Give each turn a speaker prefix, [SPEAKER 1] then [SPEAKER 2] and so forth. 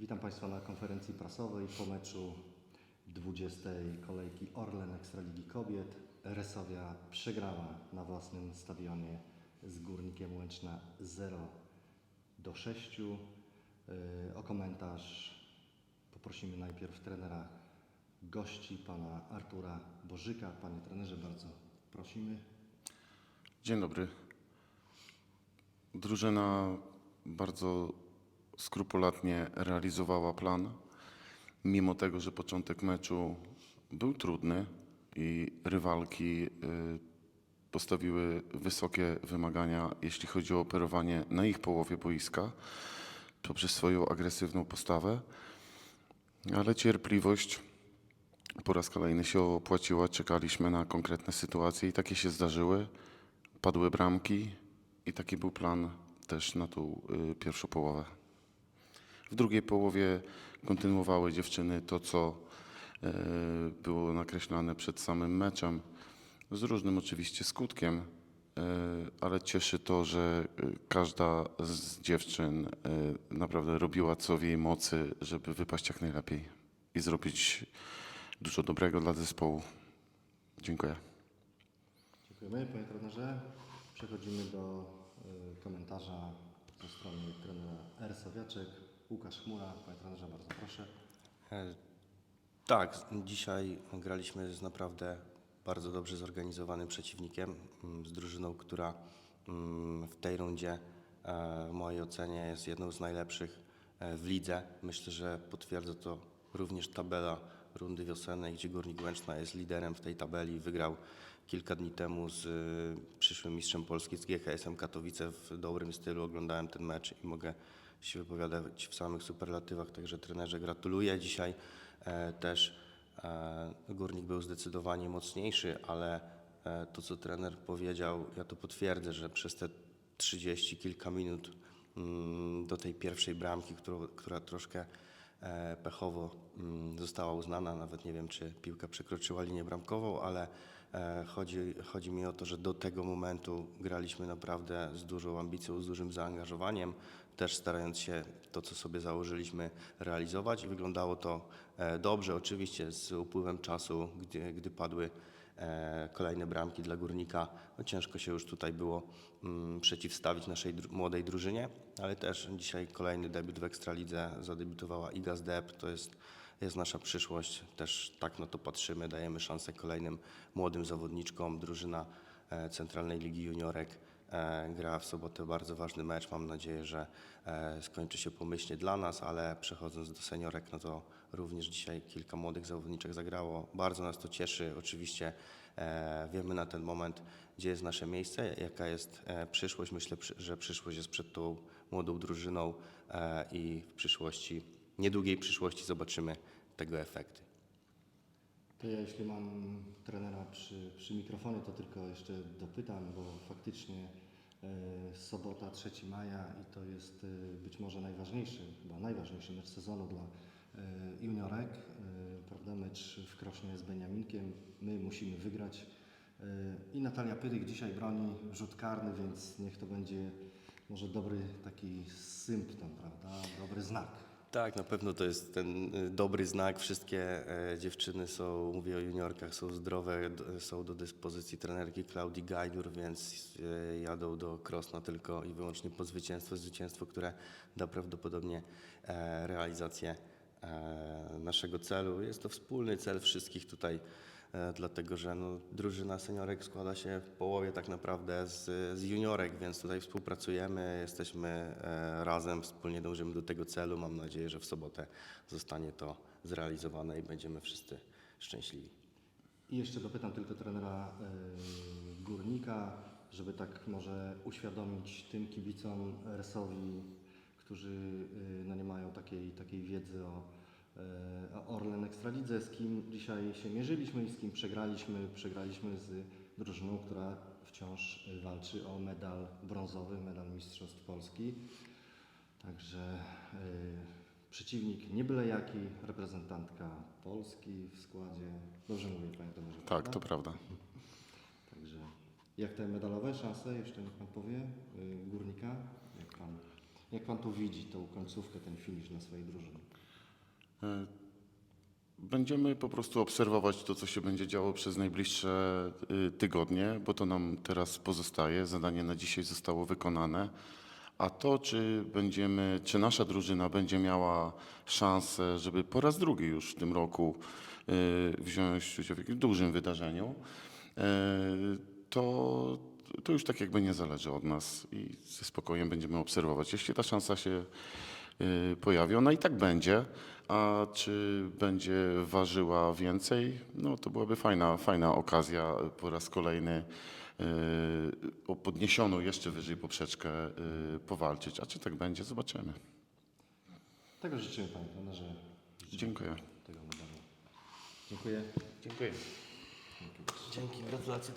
[SPEAKER 1] Witam Państwa na konferencji prasowej po meczu 20. kolejki Orlen Ekstraligi Kobiet. Resowia przegrała na własnym stadionie z Górnikiem Łęczna 0 do 6. Yy, O komentarz poprosimy najpierw trenera gości, pana Artura Bożyka. Panie trenerze, bardzo prosimy.
[SPEAKER 2] Dzień dobry. Drużyna bardzo skrupulatnie realizowała plan, mimo tego, że początek meczu był trudny i rywalki y, postawiły wysokie wymagania, jeśli chodzi o operowanie na ich połowie boiska, poprzez swoją agresywną postawę, ale cierpliwość po raz kolejny się opłaciła. Czekaliśmy na konkretne sytuacje i takie się zdarzyły. Padły bramki i taki był plan też na tą y, pierwszą połowę. W drugiej połowie kontynuowały dziewczyny to, co y, było nakreślane przed samym meczem, z różnym oczywiście skutkiem, y, ale cieszy to, że y, każda z dziewczyn naprawdę robiła co w jej mocy, żeby wypaść jak najlepiej i zrobić dużo dobrego dla zespołu. Dziękuję.
[SPEAKER 1] Dziękujemy panie trenerze. Przechodzimy do komentarza ze strony trenera R. Łukasz Chmura. Panie trenerze, bardzo proszę.
[SPEAKER 3] E, Tak, dzisiaj graliśmy z naprawdę bardzo dobrze zorganizowanym przeciwnikiem, mm, z drużyną, która mm, w tej rundzie e, w mojej ocenie jest jedną z najlepszych e, w lidze. Myślę, że potwierdza to również tabela rundy wiosennej, gdzie Górnik Łęczna jest liderem w tej tabeli. Wygrał kilka dni temu z przyszłym mistrzem Polski, z GKS-em Katowice w dobrym stylu. Oglądałem ten mecz i mogę się wypowiadać w samych superlatywach, także trenerze gratuluję. Dzisiaj e, też e, Górnik był zdecydowanie mocniejszy, ale e, to, co trener powiedział, ja to potwierdzę, że przez te 30 kilka minut mm, do tej pierwszej bramki, którą, która troszkę pechowo mm, została uznana, nawet nie wiem, czy piłka przekroczyła linię bramkową, ale e, chodzi, chodzi mi o to, że do tego momentu graliśmy naprawdę z dużą ambicją, z dużym zaangażowaniem, też starając się to, co sobie założyliśmy, realizować wyglądało to e, dobrze. Oczywiście z upływem czasu, gdy, gdy padły e, kolejne bramki dla Górnika, no ciężko się już tutaj było mm, przeciwstawić naszej dru- młodej drużynie, ale też dzisiaj kolejny debiut w Ekstralidze zadebiutowała Iga Zdeb, to jest, jest nasza przyszłość, też tak na to patrzymy, dajemy szansę kolejnym młodym zawodniczkom, drużyna e, Centralnej Ligi Juniorek e, gra w sobotę bardzo ważny mecz. Mam nadzieję, że e, skończy się pomyślnie dla nas, ale przechodząc do seniorek, no to również dzisiaj kilka młodych zawodniczek zagrało. Bardzo nas to cieszy. Oczywiście e, wiemy na ten moment, gdzie jest nasze miejsce, jaka jest e, przyszłość. Myślę, że przyszłość jest przed tą młodą drużyną e, i w przyszłości, niedługiej przyszłości zobaczymy tego efekty.
[SPEAKER 1] To ja jeśli mam trenera przy, przy mikrofonie, to tylko jeszcze dopytam, bo faktycznie e, sobota 3 maja i to jest e, być może najważniejszy, chyba najważniejszy mecz sezonu dla e, juniorek, e, prawda, mecz w Krośnie z Beniaminkiem, my musimy wygrać. I Natalia Pyrych dzisiaj broni rzut karny, więc niech to będzie może dobry taki symptom, prawda, dobry znak.
[SPEAKER 3] Tak, na pewno to jest ten y, dobry znak. Wszystkie e, dziewczyny są, mówię o juniorkach, są zdrowe, są do dyspozycji trenerki Klaudii Gajdur, więc e, jadą do Krosna tylko i wyłącznie po zwycięstwo, zwycięstwo, które da prawdopodobnie e, realizację naszego celu. Jest to wspólny cel wszystkich tutaj, dlatego że no, drużyna seniorek składa się w połowie tak naprawdę z, z juniorek, więc tutaj współpracujemy, jesteśmy e, razem, wspólnie dążymy do tego celu. Mam nadzieję, że w sobotę zostanie to zrealizowane i będziemy wszyscy szczęśliwi.
[SPEAKER 1] I jeszcze dopytam tylko trenera y, Górnika, żeby tak może uświadomić tym kibicom RS-owi, którzy no nie mają takiej, takiej wiedzy o, y, o Orlen Ekstralidze, z kim dzisiaj się mierzyliśmy i z kim przegraliśmy. Przegraliśmy z drużyną, która wciąż walczy o medal brązowy, medal Mistrzostw Polski. Także y, przeciwnik nie byle jaki, reprezentantka Polski w składzie. Dobrze mówię, panie trenerze.
[SPEAKER 2] Tak,
[SPEAKER 1] prawda?
[SPEAKER 2] to prawda.
[SPEAKER 1] Także jak te medalowe szanse, jeszcze niech pan powie, y, górnika? Jak pan, Jak Pan tu widzi tą końcówkę, ten finisz na swojej drużynie?
[SPEAKER 2] E, Będziemy po prostu obserwować to, co się będzie działo przez najbliższe y, tygodnie, bo to nam teraz pozostaje. Zadanie na dzisiaj zostało wykonane. A to, czy będziemy, czy nasza drużyna będzie miała szansę, żeby po raz drugi już w tym roku y, wziąć udział w jakimś dużym wydarzeniu, y, to, to już tak jakby nie zależy od nas i ze spokojem będziemy obserwować. Jeśli ta szansa się pojawi, ona i tak będzie, a czy będzie ważyła więcej, no to byłaby fajna, fajna okazja po raz kolejny y, o podniesioną jeszcze wyżej poprzeczkę y, powalczyć. A czy tak będzie, zobaczymy.
[SPEAKER 1] Tego życzymy Panie trenerze.
[SPEAKER 2] Dziękuję.
[SPEAKER 1] Tego medalu. Dziękuję.
[SPEAKER 2] Dziękuję.
[SPEAKER 3] Dzięki, gratulacje.